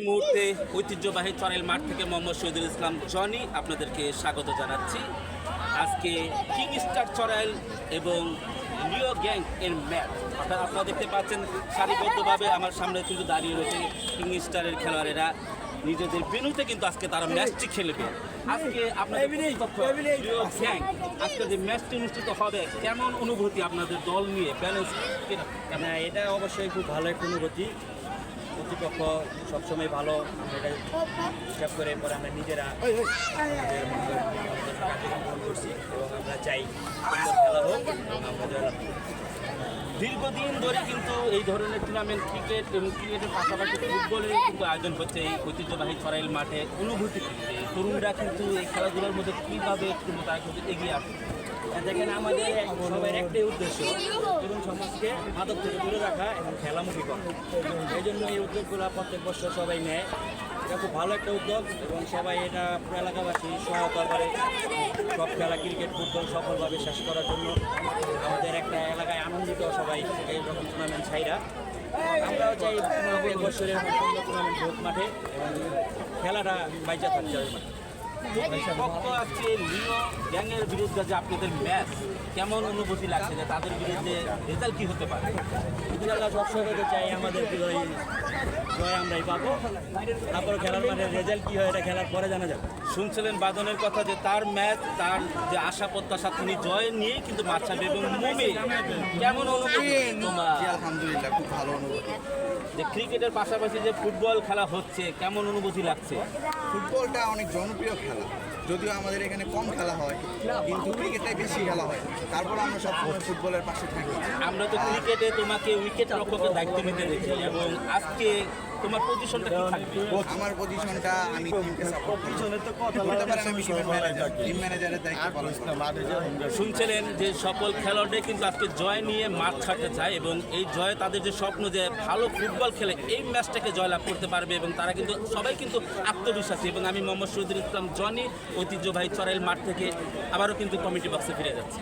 এই মুহূর্তে ঐতিহ্যবাহী চরেল মাঠ থেকে মোহাম্মদ শহীদুল ইসলাম জনি আপনাদেরকে স্বাগত জানাচ্ছি। আজকে কিং স্টার চরাইল এবং লিও গ্যাং এর ম্যাচ। অর্থাৎ আপনারা দেখতে পাচ্ছেন সারিবদ্ধভাবে আমার সামনে কিন্তু দাঁড়িয়ে রয়েছে কিং স্টারের খেলোয়াড়েরা। নিজেদের বেনুতে কিন্তু আজকে তারা ম্যাচটি খেলবে। আজকে আপনাদের গ্যাং আজকে যে ম্যাচটি অনুষ্ঠিত হবে কেমন অনুভূতি আপনাদের দল নিয়ে? ব্যালেন্স না এটা অবশ্যই খুব ভালো একটা অনুভূতি। প্রতিপক্ষ সবসময় ভালো এটা হিসাব করে পরে আমরা নিজেরা কার্যক্রম করছি এবং আমরা চাই খেলা হোক আমরা জয়লাভ। দীর্ঘদিন ধরে কিন্তু এই ধরনের টুর্নামেন্ট ক্রিকেট এবং ক্রিকেটের পাশাপাশি ফুটবলের কিন্তু আয়োজন হচ্ছে এই ঐতিহ্যবাহী ছড়াইল মাঠে অনুভূতি? তরুণরা কিন্তু এই খেলাধুলার মধ্যে কীভাবে কিন্তু তারা কিন্তু এগিয়ে আসছে আর দেখেন আমাদের সবার একটাই উদ্দেশ্য, তরুণ সমাজকে মাদক থেকে দূরে রাখা এবং খেলামুখী করা। এই জন্য এই উদ্যোগগুলো প্রত্যেক বছর সবাই নেয়। এটা খুব ভালো একটা উদ্যোগ এবং সবাই এটা এলাকাবাসী সহায়তা করে। সব খেলা, ক্রিকেট, ফুটবল সফলভাবে শেষ করার জন্য আমাদের একটা এলাকায় আনন্দিত সবাই এই রকম টুর্নামেন্ট ছাইরা। আমরাও চাই বছরের টুর্নামেন্ট হোক মাঠে এবং খেলাটা বাইচা থাকতে হবে মাঠে। কেমন অনুভূতি তাদের বিরুদ্ধে রেজাল্ট হতে পারে? আমাদের মাঠে রেজাল্ট হয়, এটা পরে জানা শুনছিলেন বাদনের কথা যে তার ম্যাচ তার যে আশা প্রত্যাশা, তিনি জয় নিয়েই কিন্তু মাঠ ছাড়বে এবং কেমন অনুভূতি? আলহামদুলিল্লাহ, খুব ভালো অনুভূতি। যে ক্রিকেটের পাশাপাশি যে ফুটবল খেলা হচ্ছে কেমন অনুভূতি লাগছে? ফুটবলটা অনেক জনপ্রিয় খেলা। যদিও আমাদের এখানে কম খেলা হয় কিন্তু ক্রিকেটটাই বেশি খেলা হয়। তারপর আমরা সবসময় ফুটবলের পাশে থাকি। আমরা তো ক্রিকেটে তোমাকে উইকেট রক্ষকের দায়িত্ব নিতে দেখি এবং আজকে তোমার পজিশনটা কি থাকবে? আমার পজিশনটা আমি টিমকে সাপোর্ট করি বলতে পারেন আমি টিম ম্যানেজার টিম ম্যানেজারের দায়িত্ব পালন। শুনছিলেন যে সকল খেলোয়াড়রাই কিন্তু আজকে জয় নিয়ে মাঠ ছাড়তে চায় এবং এই জয় তাদের যে স্বপ্ন যে ভালো ফুটবল খেলে এই ম্যাচটাকে জয়লাভ করতে পারবে এবং তারা কিন্তু সবাই কিন্তু আত্মবিশ্বাসী এবং আমি মোহাম্মদ শহীদুল ইসলাম জনি ঐতিহ্যবাহী চরাইল মাঠ থেকে আবারও কিন্তু কমিটি বক্সে ফিরে যাচ্ছি।